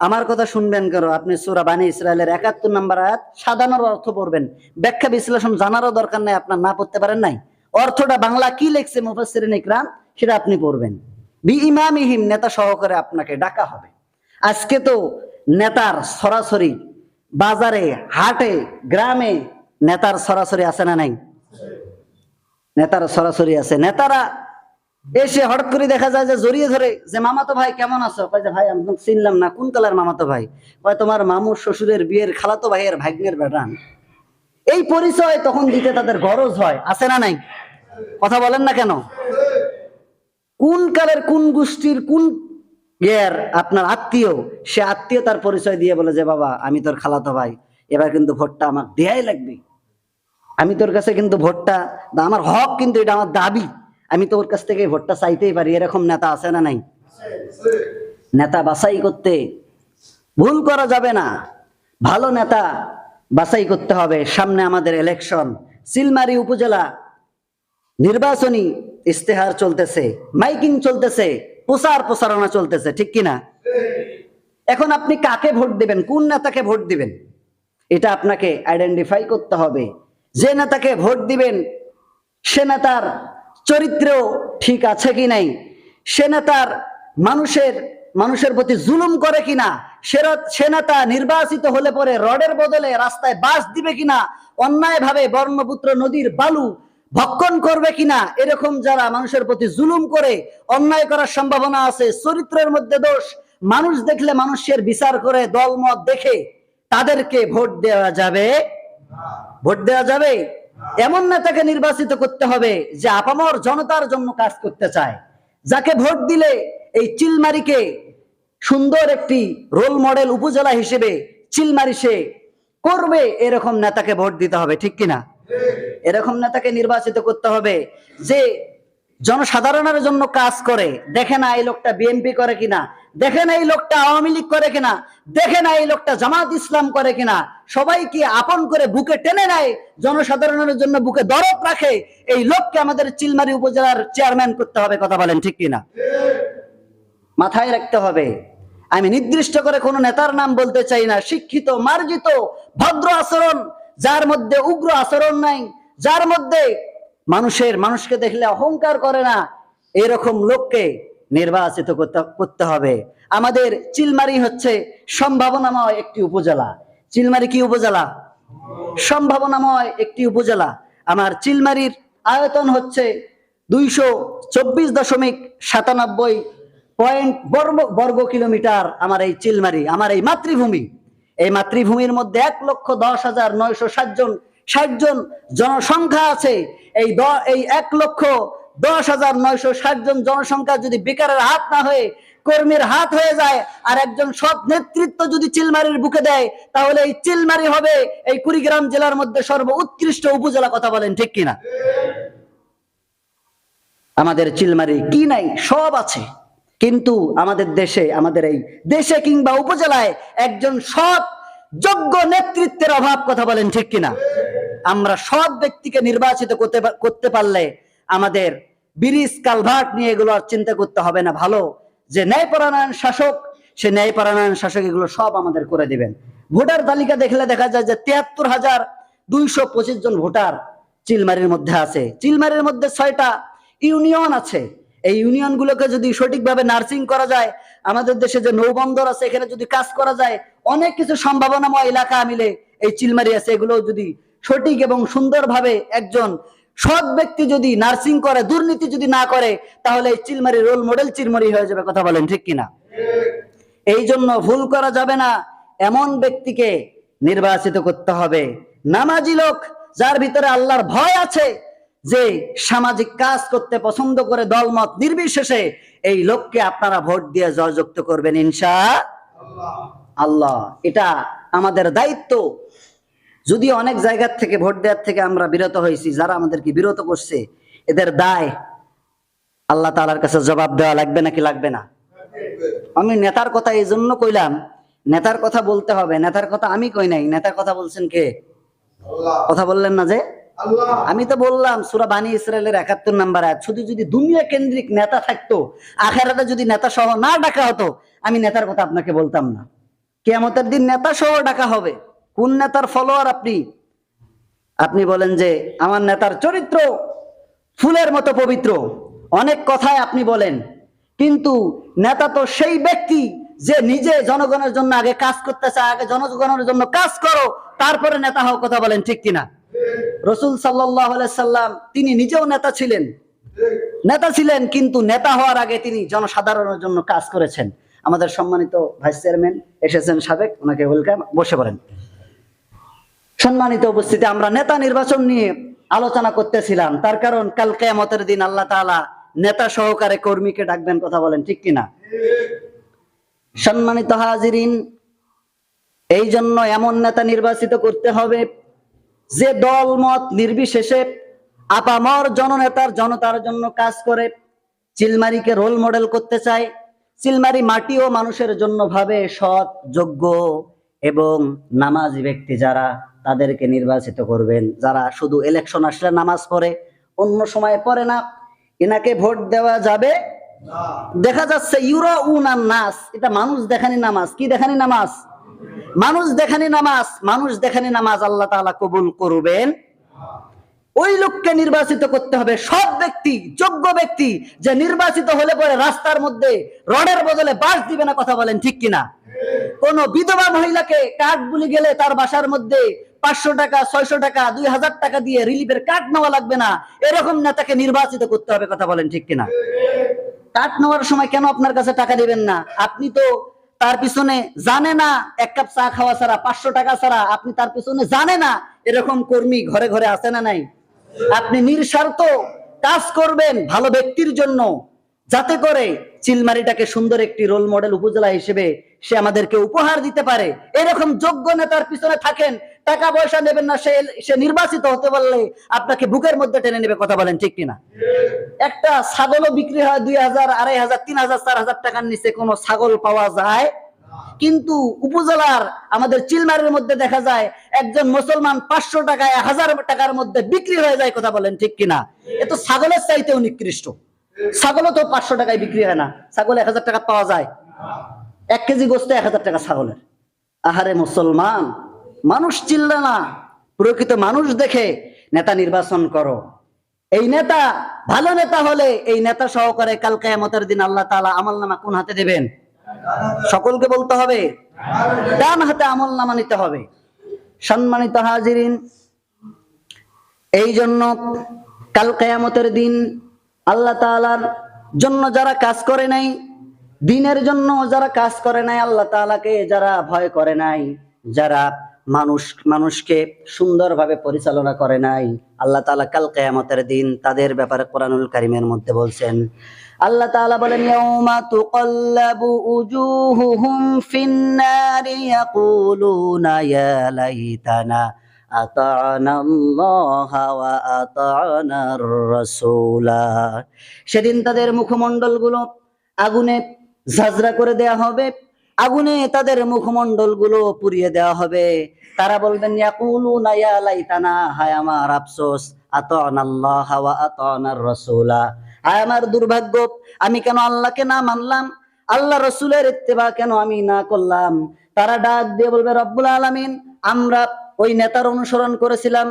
আমার কথা শুনবেন কেন? আপনি সুরা বানী ইসরায়েলের একাত্তর নাম্বার আয়াত সাধারণ অর্থ পড়বেন। ব্যাখ্যা, বিশ্লেষণ জানারও দরকার নাই, আপনার না পড়তে পারেন নাই। অর্থটা বাংলা কি লেখছে মুফাসসিরিন ইকরাম, সেটা আপনি পড়বেন। বি ইমামিহিম নেতা সহকারে আপনাকে ডাকা হবে। আজকে তো নেতার সরাসরি বাজারে, হাটে, গ্রামে নেতার সরাসরি আছে না নাই? নেতারা সরাসরি আছে। নেতারা এসে হঠাৎ করে দেখা যায় যে জড়িয়ে ধরে, যে মামাতো ভাই, কেমন আছো? কয় যে, ভাই, আমি চিনলাম না। কোন কালার মামাতো ভাই? কয়, তোমার মামুর শ্বশুরের বিয়ের খালাতো ভাইয়ের ভাগ্নের বেটান। এই পরিচয় তখন দিতে তাদের গরজ হয়। আছে না নাই? কথা বলেন না কেন? কোন কালের কোন গোষ্ঠীর কোন ইয়ের আপনার আত্মীয়, সে আত্মীয় তার পরিচয় দিয়ে বলে যে, বাবা, আমি তোর খালাতো ভাই। এবার কিন্তু ভোটটা আমার দেয়াই লাগবে। আমি তোর কাছে কিন্তু ভোটটা আমার হক কিন্তু এটা আমার দাবি। আমি তো ওর কাছ থেকে ভোটটা চাইতেই পারি, এরকম নেতা আছে না নাই? নেতা বাছাই করতে ভুল করা যাবে না। ভালো নেতা বাছাই করতে হবে। সামনে আমাদের ইলেকশন সিলমারি উপজেলা নির্বাচনী ইস্তেহার চলতেছে, মাইকিং চলতেছে, প্রচার প্রচারণা চলতেছে, ঠিক কিনা এখন আপনি কাকে ভোট দিবেন? কোন নেতাকে ভোট দিবেন? এটা আপনাকে আইডেন্টিফাই করতে হবে। যে নেতাকে ভোট দিবেন, সে নেতার চরিত্র ঠিক আছে কি নাই? সে নেতার মানুষের মানুষের প্রতি জুলুম করে কিনা সে নেতা নির্বাচিত হলে পরে রডের বদলে রাস্তায় বাস দিবে কিনা অন্যায়ভাবে ব্রহ্মপুত্র নদীর বালু ভক্ষণ করবে কিনা এরকম যারা মানুষের প্রতি জুলুম করে, অন্যায় করার সম্ভাবনা আছে, চরিত্রের মধ্যে দোষ। মানুষ দেখলে মানুষের বিচার করে, দলমত দেখে তাদেরকে ভোট দেওয়া যাবে? ভোট দেওয়া যাবে? এমন নেতাকে নির্বাচিত করতে হবে যে আপামর জনতার জন্য কাজ করতে চায়। যাকে ভোট দিলে এই চিলমারিকে সুন্দর একটি রোল মডেল উপজেলা হিসেবে চিলমারি সে করবে, এরকম নেতাকে ভোট দিতে হবে, ঠিক কিনা? এরকম নেতাকে নির্বাচিত করতে হবে যে জনসাধারণের জন্য কাজ করে। দেখে না এই লোকটা বিএনপি করে কিনা? দেখে না এই লোকটা আওয়ামী লীগ করে কিনা? দেখে না এই লোকটা জামাত ইসলাম করে কিনা? সবাইকে আপন করে বুকে টেনে নেয়, জনসাধারণের জন্য বুকে দরদ রাখে। এই লোককে আমাদের চিলমারি উপজেলার চেয়ারম্যান করতে হবে, কথা বলেন ঠিক কিনা? মাথায় রাখতে হবে। আমি নির্দিষ্ট করে কোনো নেতার নাম বলতে চাই না, শিক্ষিত, মার্জিত, ভদ্র আচরণ, যার মধ্যে উগ্র আচরণ নাই, যার মধ্যে মানুষের, মানুষকে দেখলে অহংকার করে না, এরকম লোককে নির্বাচিত করতে করতে হবে। আমাদের চিলমারি হচ্ছে সম্ভাবনাময় একটি উপজেলা। চিলমারি কি উপজেলা? সম্ভাবনাময় একটি উপজেলা। আমার চিলমারির আয়তন হচ্ছে দুইশো চব্বিশ দশমিক সাতানব্বই পয়েন্ট বর্গ বর্গ কিলোমিটার আমার এই চিলমারি, আমার এই মাতৃভূমি। এই মাতৃভূমির মধ্যে এক লক্ষ দশ হাজার নয়শো ষাট জন ষাট জন জনসংখ্যা আছে। এই এই এক লক্ষ দশ হাজার নয়শো ষাট জন জনসংখ্যা যদি বেকারের হাত না হয়ে কর্মীর হাত হয়ে যায়, আর একজন সৎ নেতৃত্ব যদি চিলমারির বুকে দেয়, তাহলে এই চিলমারি হবে এই কুড়িগ্রাম জেলার মধ্যে সর্ব উৎকৃষ্ট উপজেলা, কথা বলেন ঠিক কিনা? আমাদের চিলমারি কি নাই, সব আছে। কিন্তু আমাদের দেশে, আমাদের এই দেশে কিংবা উপজেলায় একজন সৎ, যোগ্য নেতৃত্বের অভাব, কথা বলেন ঠিক কিনা? আমরা সৎ ব্যক্তিকে নির্বাচিত করতে করতে পারলে আমাদের ব্রিজ, কালভার্ট নিয়ে এগুলো আর চিন্তা করতে হবে না, ভালো। যে ন্যায়পরায়ণ শাসক, সে ন্যায়পরায়ণ শাসক এগুলো সব আমাদের করে দিবেন। ভোটার তালিকা দেখলে দেখা যায় যে তিয়াত্তর হাজার দুইশো জন ভোটার চিলমারির মধ্যে আছে। চিলমারির মধ্যে ছয়টা ইউনিয়ন আছে। এই ইউনিয়ন গুলোকে যদি সঠিকভাবে নার্সিং করা যায়, আমাদের দেশে যে নৌবন্দর আছে, এখানে যদি কাজ করা যায়, অনেক কিছু সম্ভাবনাময় এলাকা মিলে এই চিলমারি আছে। এগুলো যদি সঠিক এবং সুন্দরভাবে একজন সৎ ব্যক্তি যদি নার্সিং করে, দুর্নীতি যদি না করে, তাহলে চিলমারি রোল মডেল চিলমারি হয়ে যাবে, কথা বলেন ঠিক কিনা? এই জন্য ভুল করা যাবে না, এমন ব্যক্তিকে নির্বাচিত করতে হবে। নামাজি লোক, যার ভিতরে আল্লাহর ভয় আছে, যে সামাজিক কাজ করতে পছন্দ করে, দলমত নির্বিশেষে, এই লোককে আপনারা ভোট দিয়ে জয়যুক্ত করবেন, ইনশা আল্লাহ, এটা আমাদের দায়িত্ব। যদি অনেক জায়গার থেকে, ভোট দেওয়ার থেকে আমরা বিরত হয়েছি, যারা আমাদেরকে বিরত করছে, এদের দায় আল্লাহ তালার কাছে জবাব দেওয়া লাগবে নাকি লাগবে না? আমি নেতার কথা এই জন্য কইলাম, নেতার কথা বলতে হবে। নেতার কথা আমি কই নাই, নেতার কথা বলছেন কে? কথা বললেন না যে? আমি তো বললাম, সুরা বানী ইসরায়েলের একাত্তর নাম্বার আয়াত, শুধু যদি দুনিয়া কেন্দ্রিক নেতা থাকতো, আখেরাতে যদি নেতা সহ না ডাকা হতো, আমি নেতার কথা আপনাকে বলতাম না। কেয়ামতের দিন নেতা সহ ডাকা হবে। কোন নেতার ফলোয়ার আপনি? আপনি বলেন যে, আমার নেতার চরিত্র ফুলের মতো পবিত্র। অনেক কথায় আপনি বলেন। কিন্তু নেতা তো সেই ব্যক্তি যে নিজে জনগণের জন্য আগে কাজ করতে চায়, আগে জনগণের জন্য কাজ করো, তারপরে নেতা হওয়ার কথা বলেন, ঠিক কিনা? রসুল সাল্লাম, তিনি নিজেও নেতা ছিলেন। নেতা ছিলেন, কিন্তু নেতা হওয়ার আগে তিনি জনসাধারণের জন্য কাজ করেছেন। আমাদের সম্মানিত ভাইস চেয়ারম্যান এসেছেন সাবেক, ওনাকে ওয়েলকাম বসে পড়েন। সম্মানিত উপস্থিতি, আমরা নেতা নির্বাচন নিয়ে আলোচনা করতেছিলাম। তার কারণ কাল কেয়ামতের দিন আল্লাহ তাআলা নেতা সহকারে কর্মীকে ডাকবেন, কথা বলেন, ঠিক কিনা? সম্মানিত হাজিরিন, এই জন্য এমন নেতা নির্বাচিত করতে হবে যে দল মত নির্বিশেষে আপামর জননেতার জনতার জন্য কাজ করে, চিলমারিকে রোল মডেল করতে চায়। চিলমারি মাটি ও মানুষের জন্য ভাবে সৎ, যোগ্য এবং নামাজি ব্যক্তি যারা তাদেরকে নির্বাচিত করবেন। যারা শুধু ইলেকশন আসলে নামাজ পড়ে, অন্য সময় পড়ে না, এনাকে ভোট দেওয়া যাবে? দেখা যাচ্ছে ইউরা উনান নাস। এটা মানুষ দেখানি নামাজ। কি দেখানি নামাজ? মানুষ দেখানি নামাজ। মানুষ দেখানি নামাজ আল্লাহ তাআলা কবুল করবেন। ওই লোককে নির্বাচিত করতে হবে সব ব্যক্তি, যোগ্য ব্যক্তি, যে নির্বাচিত হলে পরে রাস্তার মধ্যে রডের বদলে বাস দিবে না কথা বলেন ঠিক কিনা? কোন বিধবা মহিলাকে কাঠ বুলি গেলে তার বাসার মধ্যে পাঁচশো টাকা, ছয়শো টাকা, দুই হাজার টাকা দিয়ে রিলিফের কার্ড নেওয়া লাগবে না। এরকম নেতাকে নির্বাচিত করতে হবে, কথা বলেন ঠিক কিনা? কাঠ নেওয়ার সময় কেন আপনার কাছে টাকা দিবেন না? আপনি তো তার পিছনে জানে না, এক কাপ চা খাওয়া ছাড়া, পাঁচশো টাকা ছাড়া আপনি তার পিছনে জানে না, এরকম কর্মী ঘরে ঘরে আছে না নাই? আপনি নিঃস্বার্থ কাজ করবেন ভালো ব্যক্তির জন্য। যাতে করে চিলমারিটাকে সুন্দর একটি রোল মডেল উপজেলা হিসেবে সে আমাদেরকে উপহার দিতে পারে। এরকম যোগ্য নেতার পিছনে থাকেন, টাকা পয়সা নেবেন না, সে সে নির্বাচিত হতে পারলে আপনাকে বুকের মধ্যে টেনে নেবে, কথা বলেন ঠিক কিনা? একটা ছাগলও বিক্রি হয় দুই হাজার, আড়াই হাজার, তিন হাজার, চার হাজার টাকার নিচে কোনো ছাগল পাওয়া যায়। কিন্তু উপজেলার আমাদের চিলমারের মধ্যে দেখা যায়, একজন মুসলমান পাঁচশো টাকায় হাজার টাকার মধ্যে বিক্রি হয়ে যায়, কথা বলেন ঠিক কিনা? এ তো ছাগলের চাইতেও নিকৃষ্ট। ছাগলও তো পাঁচশো টাকায় বিক্রি হয় না। ছাগল এক হাজার টাকা পাওয়া যায়। এক কেজি গোস্ত এক হাজার টাকা ছাগলের। আহারে মুসলমান, মানুষ চিল্লা না। প্রকৃত মানুষ দেখে নেতা নির্বাচন করো। এই নেতা, ভালো নেতা হলে এই নেতা সহকারে কাল কেয়ামতের দিন আল্লাহ তাআলা আমল নামা কোন হাতে দেবেন? সকলকে বলতে হবে, ডান হাতে আমল নামা নিতে হবে। সম্মানিত হাজিরিন, এই জন্য কাল কেয়ামতের দিন আল্লাহ তাআলার জন্য যারা কাজ করে নাই, দিনের জন্য যারা কাজ করে নাই, আল্লাহ তাআলাকে যারা ভয় করে নাই, যারা মানুষ, মানুষকে সুন্দরভাবে পরিচালনা করে নাই, আল্লাহ তালা কাল কেয়ামতের দিন তাদের ব্যাপারে কোরআনুল কারিমের মধ্যে বলছেন, আল্লাহ তাআলা বলেন, ইয়াউমা ফিন্নারি ইয়াকুলুনা, ইয়া লাইতানা। রাসূলা সেদিন তাদের মুখমণ্ডলগুলো আগুনে ঝাঁঝরা করে দেয়া হবে। আগুনে তাদের মুখমণ্ডলগুলো পুড়িয়ে দেওয়া হবে। তারা বলবেন, ইয়াকুলুনা ইয়া লাইতানা, হায় আমার আফসোস আতানা আল্লাহ ওয়া আতানার হায় আমার দুর্ভাগ্য, আমি কেন আল্লাহকে না মানলাম? আল্লাহ রসুলের ইত্তেবা কেন আমি না করলাম? তারা ডাক দিয়ে বলবে, রব্বুল আলামিন, আমরা ওই নেতার অনুসরণ করেছিলাম।